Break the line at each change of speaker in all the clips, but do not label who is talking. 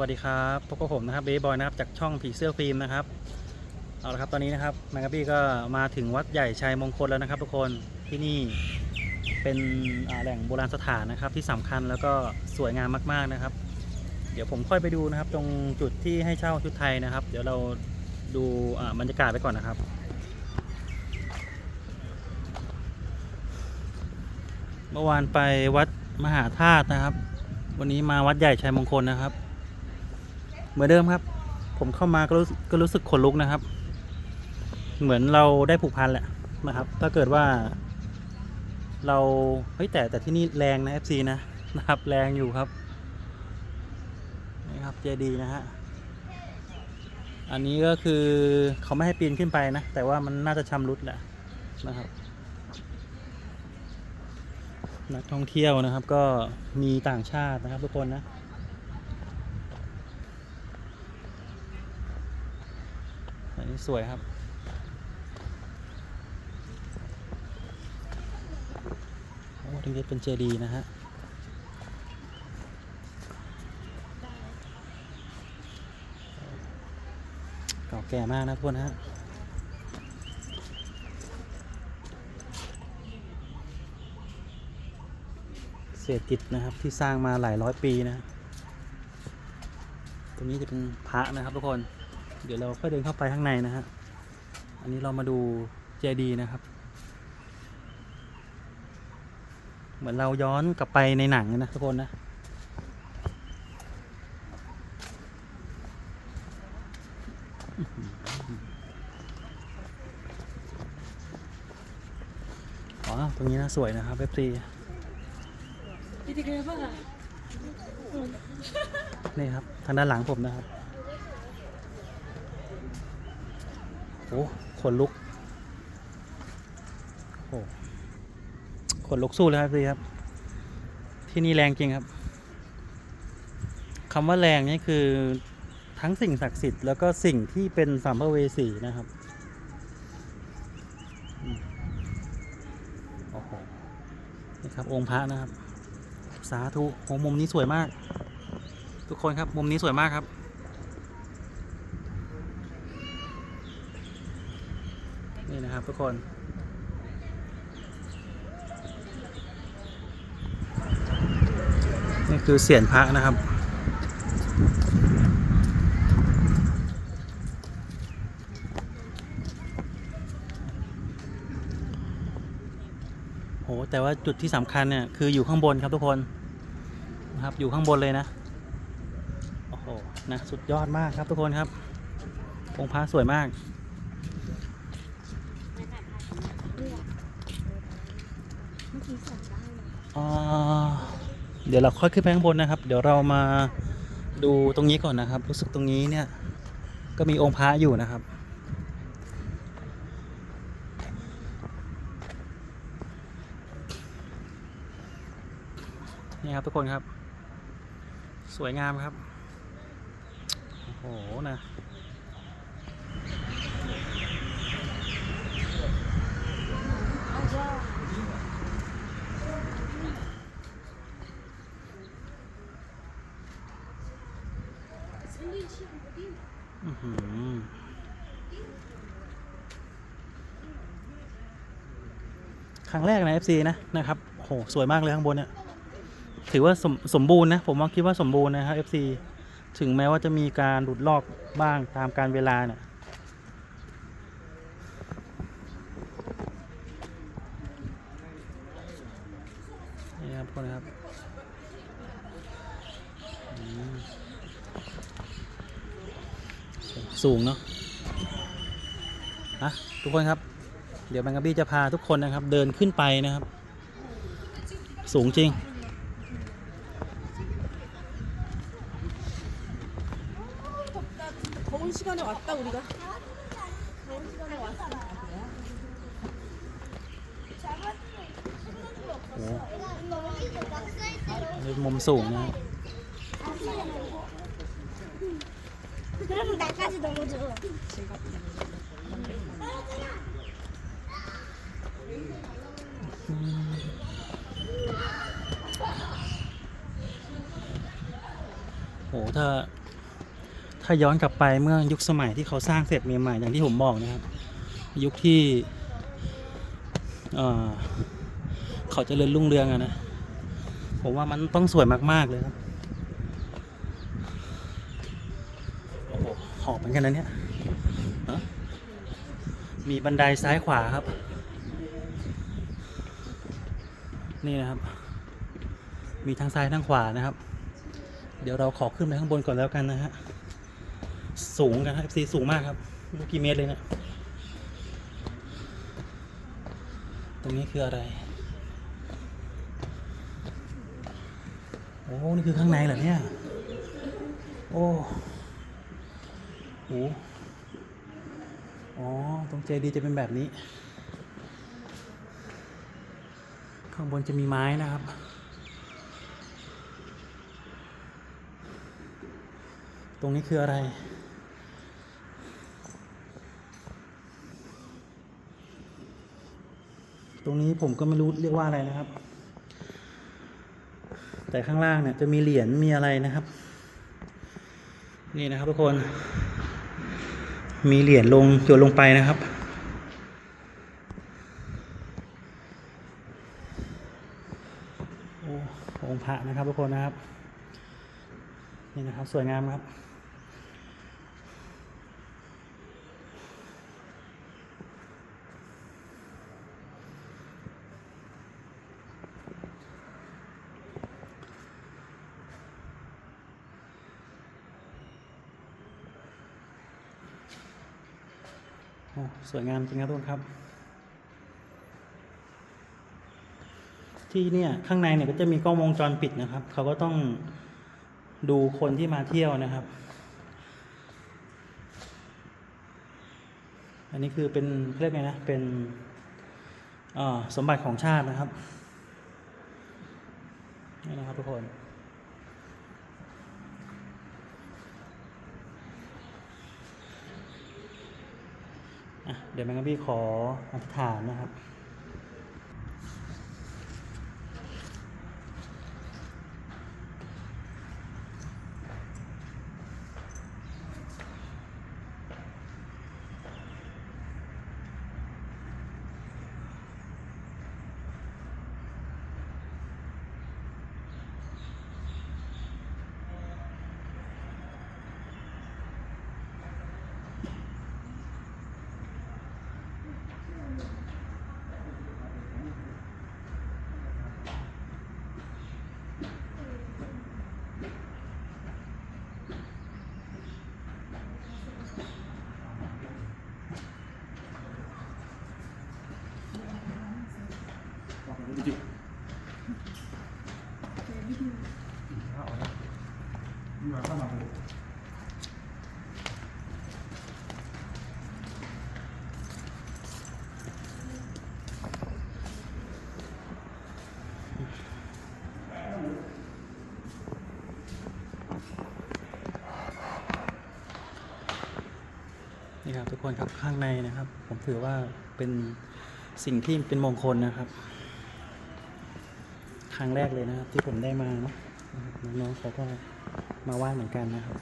วัสดีครับพบกับผมนะครับเบย์บอยนะครับจากช่องผีเสื้อฟิล์มนะครับเอาละครับตอนนี้นะครับแมงกบี้ก็มาถึงวัดใหญ่ชัยมงคลแล้วนะครับทุกคนที่นี่เป็นแหล่งโบราณสถานนะครับที่สำคัญแล้วก็สวยงามมากๆนะครับ เดี๋ยวผมค่อยไปดูนะครับ ตรงจุดที่ให้เช่าชุดไทยนะครับ เดี๋ยวเราดูบรรยากาศไปก่อนนะครับเมื่อวานไปวัดมหาธาตุนะครับ วันนี้มาวัดใหญ่ชัยมงคลนะครับ เหมือนเดิมครับ ผมเข้ามาก็รู้ก็รู้สึกขนลุกนะครับ เหมือนเราได้ผูกพันแหละนะครับ ถ้าเกิดว่า เราเฮ้ยแต่แต่ที่นี่แรงนะ FC นะนะครับ แรงอยู่ครับนี่ครับเจดีนะฮะอันนี้ก็คือเขาไม่ให้ปีนขึ้นไปนะ แต่ว่ามันน่าจะชำรุดแหละนะครับ นักท่องเที่ยวนะครับก็มีต่างชาตินะครับทุกคนนะ นี้สวยครับ โอ้ถึงจะเป็นเจดีย์นะฮะ เก่าแก่มากนะทุกคนฮะเศรษฐกิจนะครับที่สร้างมาหลายร้อยปีนะ ตรงนี้จะเป็นพระนะครับทุกคน เดี๋ยวเราค่อยเดินเข้าไปข้างในนะฮะ อันนี้เรามาดูเจดีนะครับ เหมือนเราย้อนกลับไปในหนังนะทุกคนนะ อ๋อ ตรงนี้น่าสวยนะครับเว็บซีนี่ครับ ทางด้านหลังผมนะครับ โอ้ขนลุกโอ้ขนลุกสู้เลยครับพี่ครับ ที่นี่แรงจริงครับคำว่าแรงนี่คือทั้งสิ่งศักดิ์สิทธิ์แล้วก็สิ่งที่เป็นสัมภเวสีนะครับโอ้โหนี่ครับองค์พระนะครับ สาธุโอ้มุมนี้สวยมาก ทุกคนครับมุมนี้สวยมากครับ นี่นะครับ ทุกคน นี่คือเสียนพระนะครับ โห แต่ว่าจุดที่สำคัญเนี่ย คืออยู่ข้างบนครับทุกคนนะครับ อยู่ข้างบนเลยนะ โอ้โห นะ สุดยอดมากครับทุกคนครับองค์พระสวยมาก
เดี๋ย
วเราค่อยขึ้นไปข้างบนนะครับ เดี๋ยวเรามาดูตรงนี้ก่อนนะครับ รู้สึกตรงนี้เนี่ย ก็มีองค์พระอยู่นะครับ นี่ครับทุกคนครับ สวยงามครับ โอ้โหนะ อื้อหือ ครั้งแรกใน FC นะนะครับโหสวยมากเลยข้างบนเนี่ยถือว่าสมสมบูรณ์นะผมว่าคิดว่าสมบูรณ์นะครับ FC ถึงแม้ว่าจะมีการหลุดลอกบ้างตามการเวลาเนี่ยนี่ครับทุกคนครับสูงเนาะอะทุกคนครับ เดี๋ยวแมงกะบี้จะพาทุกคนนะครับ เดินขึ้นไปนะครับ สูงจริง
더운 시간에 왔다 우리가 더운 시간에 왔어
โอ้โหอันนี้มุมสูงนะครับ
그럼 나까지 넣어줘.
오, 다ถ้า ถ้าย้อนกลับไปเมื่อยุคสมัยที่เขาสร้างเสร็จใหม่ๆอย่างที่ผมบอกนะครับ ยุคที่เอ่อเขาเจริญรุ่งเรืองอะนะ ผมว่ามันต้องสวยมากๆเลยครับโอ้โหหอบเหมือนกันนะเนี่ยมีบันไดซ้ายขวาครับ นี่นะครับ มีทั้งซ้ายทั้งขวานะครับ เดี๋ยวเราขอขึ้นไปข้างบนก่อนแล้วกันนะฮะ สูงกันครับ FC สูงมากครับไม่กี่เมตรเลยเนะตรงนี้คืออะไร โอ้ นี่คือข้างในเหรอเนี่ย โอ้โหอ๋อ ตรงเจดีจะเป็นแบบนี้ ข้างบนจะมีไม้นะครับ ตรงนี้คืออะไร ตรงนี้ผมก็ไม่รู้เรียกว่าอะไรนะครับ แต่ข้างล่างเนี่ยจะมีเหรียญมีอะไรนะครับ นี่นะครับทุกคน มีเหรียญลงโยนลงไปนะครับ โอ้ะนะครับทุกคนนะครับ นี่นะครับสวยงามครับโอ้สวยงามจริงครับทุกคนครับ ที่เนี่ยข้างในเนี่ยก็จะมีกล้องวงจรปิดนะครับ เขาก็ต้องดูคนที่มาเที่ยวนะครับ อันนี้คือเป็นเรียกไงนะ เป็นสมบัติของชาตินะครับนี่นะครับทุกคนเดี๋ยวแมงกะบี้ขออธิษฐานนะครับ นี่ครับทุกคนครับข้างในนะครับ ผมถือว่าเป็นสิ่งที่เป็นมงคลนะครับ ครั้งแรกเลยนะครับ ที่ผมได้มาเนาะน้องๆเขาก็มาไหว้เหมือนกันนะครับ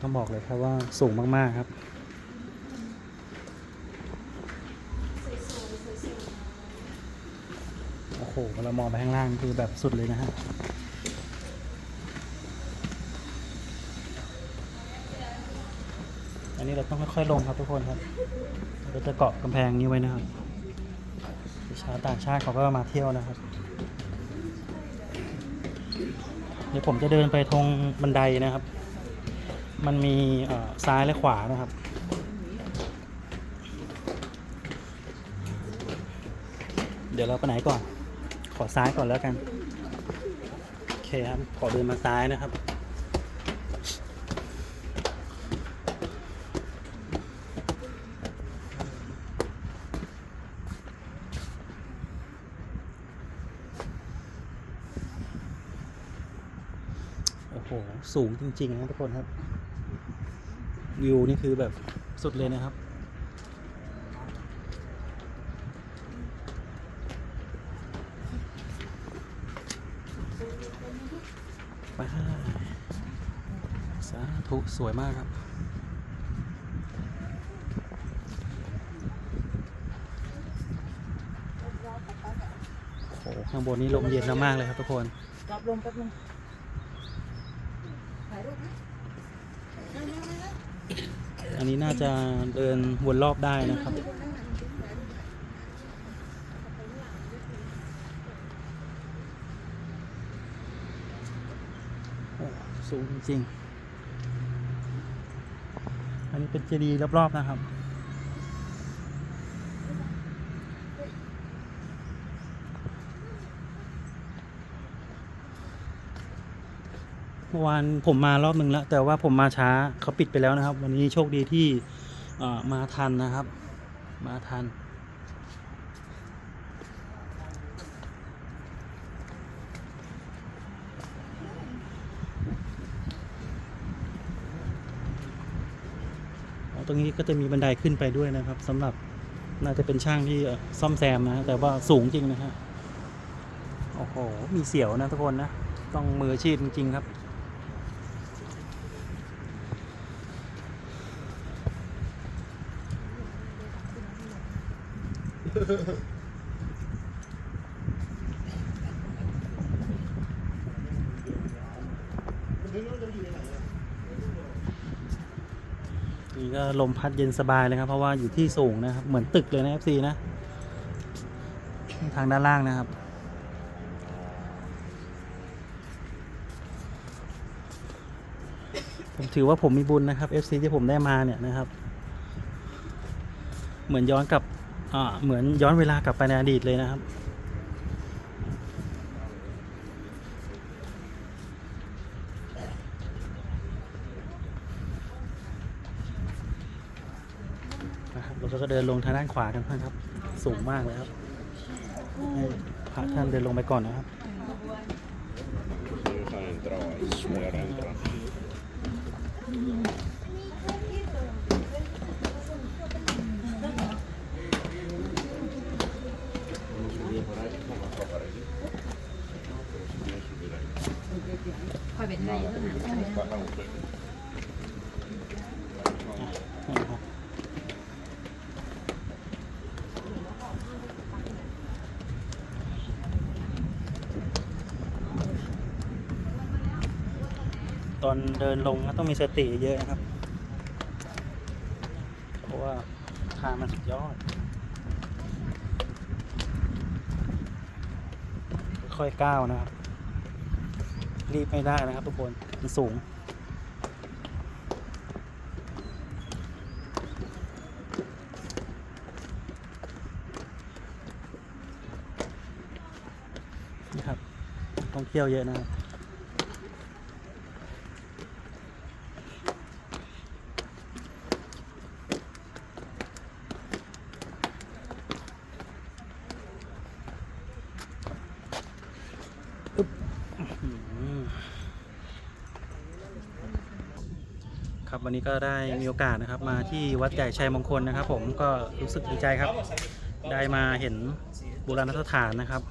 ต้องบอกเลยครับว่าสูงมาก ๆ ครับ เรามองไปข้างล่างคือแบบสุดเลยนะฮะอันนี้เราต้องค่อยๆลงครับทุกคนครับ เราจะเกาะกำแพงนี้ไว้นะครับชาวต่างชาติเขาก็มาเที่ยวนะครับ เดี๋ยวผมจะเดินไปตรงบันไดนะครับ มันมีซ้ายและขวานะครับเดี๋ยวเราไปไหนก่อน ขอซ้ายก่อนแล้วกัน โอเคครับ ขอเดินมาซ้ายนะครับ โอ้โห สูงจริงๆนะทุกคนครับ วิวนี่คือแบบสุดเลยนะครับ ไปสาธุสวยมากครับ โอ้โหข้างบนนี้ลมเย็นมากๆเลยครับทุกคน
รับลมแป๊บนึง
อันนี้น่าจะเดินวนรอบได้นะครับ โอ้ สูงจริง อันนี้เป็นเจดีย์รอบ ๆ นะครับ เมื่อวานผมมารอบหนึ่งแล้ว แต่ว่าผมมาช้าเขาปิดไปแล้วนะครับ วันนี้โชคดีที่มาทันนะครับ มาทัน ตรงนี้ก็จะมีบันไดขึ้นไปด้วยนะครับสำหรับน่าจะเป็นช่างที่ซ่อมแซมนะแต่ว่าสูงจริงนะฮะโอ้โหมีเสียวนะทุกคนนะต้องมืออาชีพจริงๆครับ ก็ลมพัดเย็นสบายเลยครับ เพราะว่าอยู่ที่สูงนะครับ เหมือนตึกเลยนะ FC นะ ทางด้านล่างนะครับ ผมถือว่าผมมีบุญนะครับ FC ที่ผมได้มาเนี่ยนะครับ เหมือนย้อนกลับ อ่า เหมือนย้อนเวลากลับไปในอดีตเลยนะครับ นะครับเราก็เดินลงทางด้านขวากันนะครับ สูงมากเลยครับให้พระท่านเดินลงไปก่อนนะครับ
Usa entrada ahí, era entrada.
คอยเป็นไงอยู่ข้างหลัง
Baja un poco.
นะครับ ตอนเดินลงก็ต้องมีสติเยอะนะครับ เพราะว่าทางมันสุดยอด ค่อยก้าวนะครับ รีบไม่ได้นะครับทุกคน มันสูงนะครับท่องเที่ยวเยอะนะครับ อึ๊บอื้อหือ ครับ วันนี้ก็ได้มีโอกาสนะครับ มาที่วัดใหญ่ชัยมงคลนะครับ ผมก็รู้สึกดีใจครับ ได้มาเห็นโบราณสถานนะครับ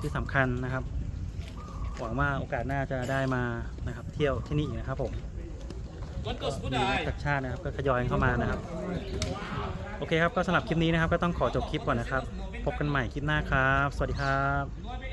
ที่สำคัญนะครับ หวังว่าโอกาสหน้าจะได้มานะครับ เที่ยวที่นี่อีกนะครับผมมีนักต่างชาตินะครับ ก็ทยอยเข้ามานะครับ โอเคครับก็สำหรับคลิปนี้นะครับ ก็ต้องขอจบคลิปก่อนนะครับ พบกันใหม่คลิปหน้าครับ สวัสดีครับ